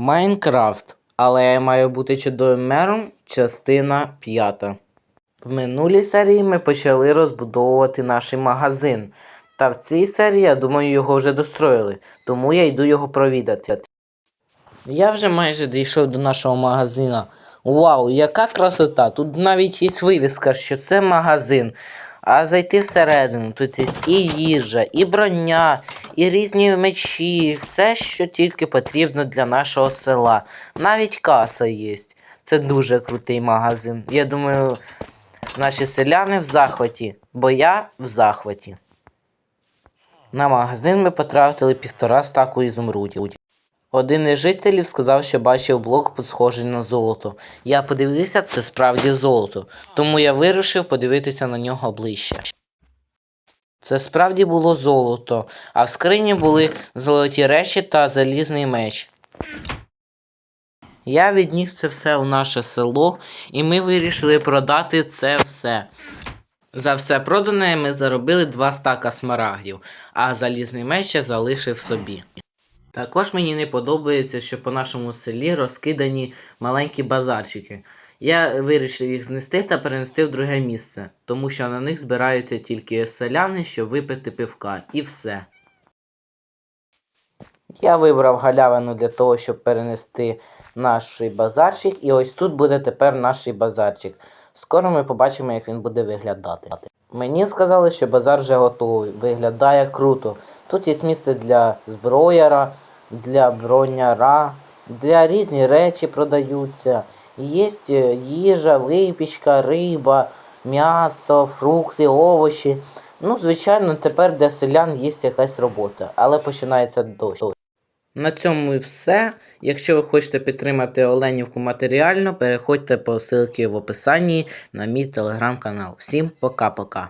Майнкрафт. Але я маю бути чудовим мером. Частина п'ята. В минулій серії ми почали розбудовувати наш магазин. Та в цій серії, я думаю, його вже достроїли, тому я йду його провідати. Я вже майже дійшов до нашого магазина. Вау, яка красота! Тут навіть є вивіска, що це магазин. А зайти всередину, тут є і їжа, і броня, і різні мечі, все, що тільки потрібно для нашого села. Навіть каса є. Це дуже крутий магазин. Я думаю, наші селяни в захваті, бо я в захваті. На магазин ми потратили півтора стаку ізумрудів. Один із жителів сказав, що бачив блок схожий на золото. Я подивився, це справді золото, тому я вирішив подивитися на нього ближче. Це справді було золото, а в скрині були золоті речі та залізний меч. Я відніс це все в наше село, і ми вирішили продати це все. За все продане ми заробили два стака смарагдів, а залізний меч я залишив собі. Також мені не подобається, що по нашому селі розкидані маленькі базарчики. Я вирішив їх знести та перенести в друге місце, тому що на них збираються тільки селяни, щоб випити пивка, і все. Я вибрав галявину для того, щоб перенести наш базарчик, і ось тут буде тепер наш базарчик. Скоро ми побачимо, як він буде виглядати. Мені сказали, що базар вже готовий. Виглядає круто. Тут є місце для зброяра, для броняра, для різні речі продаються. Є е, їжа, випічка, риба, м'ясо, фрукти, овочі. Ну, звичайно, тепер для селян є якась робота, але починається дощ. На цьому і все. Якщо ви хочете підтримати Оленівку матеріально, переходьте по ссылці в описанні на мій телеграм-канал. Всім пока-пока.